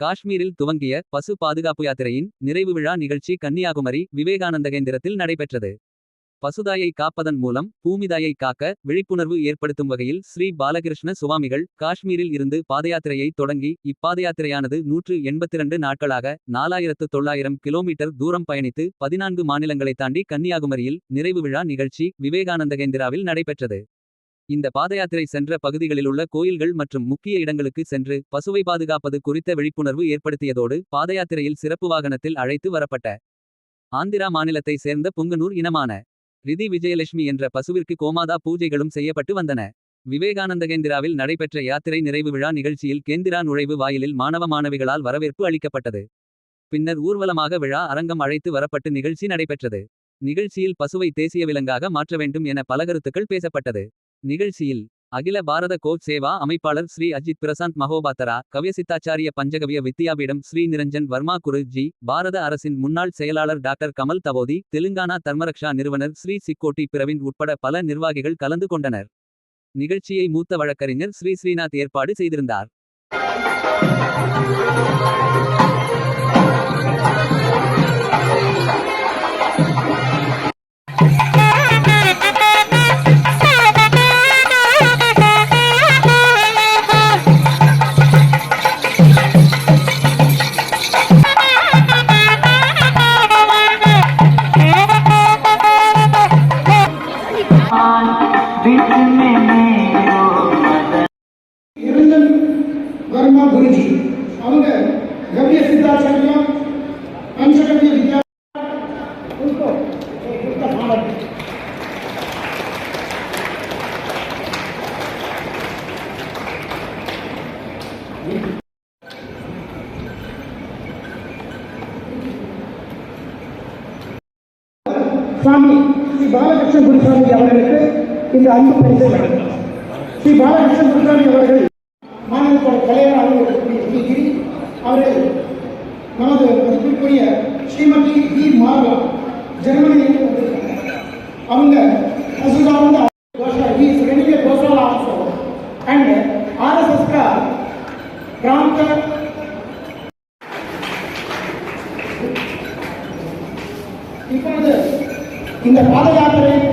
காஷ்மீரில் துவங்கிய பசு பாதுகாப்பு யாத்திரையின் நிறைவு விழா நிகழ்ச்சி கன்னியாகுமரி விவேகானந்த கேந்திரத்தில் நடைபெற்றது. பசுதாயை காப்பதன் மூலம் பூமிதாயை காக்க விழிப்புணர்வு ஏற்படுத்தும் வகையில் ஸ்ரீ பாலகிருஷ்ண சுவாமிகள் காஷ்மீரில் இருந்து பாதயாத்திரையை தொடங்கி இப்பாதயாத்திரையானது நூற்று எண்பத்திரண்டு நாட்களாக நாலாயிரத்து தொள்ளாயிரம் கிலோமீட்டர் தூரம் பயணித்து பதினான்கு மாநிலங்களை தாண்டி கன்னியாகுமரியில் நிறைவு விழா நிகழ்ச்சி விவேகானந்த கேந்திராவில் நடைபெற்றது. இந்த பாதயாத்திரை சென்ற பகுதிகளிலுள்ள கோயில்கள் மற்றும் முக்கிய இடங்களுக்கு சென்று பசுவை பாதுகாப்பது குறித்த விழிப்புணர்வு ஏற்படுத்தியதோடு பாதயாத்திரையில் சிறப்பு வாகனத்தில் அழைத்து வரப்பட்ட ஆந்திரா மாநிலத்தை சேர்ந்த புங்கனூர் இனமான ரிதி விஜயலட்சுமி என்ற பசுவிற்கு கோமாதா பூஜைகளும் செய்யப்பட்டு வந்தன. விவேகானந்தகேந்திராவில் நடைபெற்ற யாத்திரை நிறைவு விழா நிகழ்ச்சியில் கேந்திரா நுழைவு வாயிலில் மாணவ மாணவிகளால் வரவேற்பு அளிக்கப்பட்டது. பின்னர் ஊர்வலமாக விழா அரங்கம் அழைத்து வரப்பட்டு நிகழ்ச்சி நடைபெற்றது. நிகழ்ச்சியில் பசுவை தேசிய விலங்காக மாற்ற வேண்டும் என பல கருத்துக்கள் பேசப்பட்டது. நிகழ்ச்சியில் அகில பாரத கோச் சேவா அமைப்பாளர் ஸ்ரீ அஜித் பிரசாந்த் மகோபாத்தரா கவ்யசித்தாச்சாரிய பஞ்சகவிய வித்யாபீடம் ஸ்ரீ நிரஞ்சன் வர்மா குரு ஜி பாரத அரசின் முன்னாள் செயலாளர் டாக்டர் கமல் தவோதி தெலுங்கானா தர்மரக்ஷா நிறுவனர் ஸ்ரீ சிக்கோட்டி பிரவின் உட்பட பல நிர்வாகிகள் கலந்து கொண்டனர். நிகழ்ச்சியை மூத்த வழக்கறிஞர் ஸ்ரீ ஸ்ரீநாத் ஏற்பாடு செய்திருந்தார். நிரஞ்சன் வர்மா குருஜி அவங்க கவிய சித்தாச்சாரியா பஞ்சகவிய வித்யா சுவாமி ஸ்ரீ பாலகிருஷ்ண குருசாமி அவர்களுக்கு இது அன்பு பரிசு ஸ்ரீ பாலகிருஷ்ணன் குருசாமி அவர்கள் மாநிலத்தோட தலைவர் அலுவலகத்திற்கு அவர்கள் நமது மதிப்பிற்குரிய ஸ்ரீமதி இ மார்வா ஜெர்மனியில் அவங்க அசுதானந்த అండ్ ఆర్ఎస్ఎస్ గా ప్రాంత இப்பொழுது இந்த பாத யாத்திரை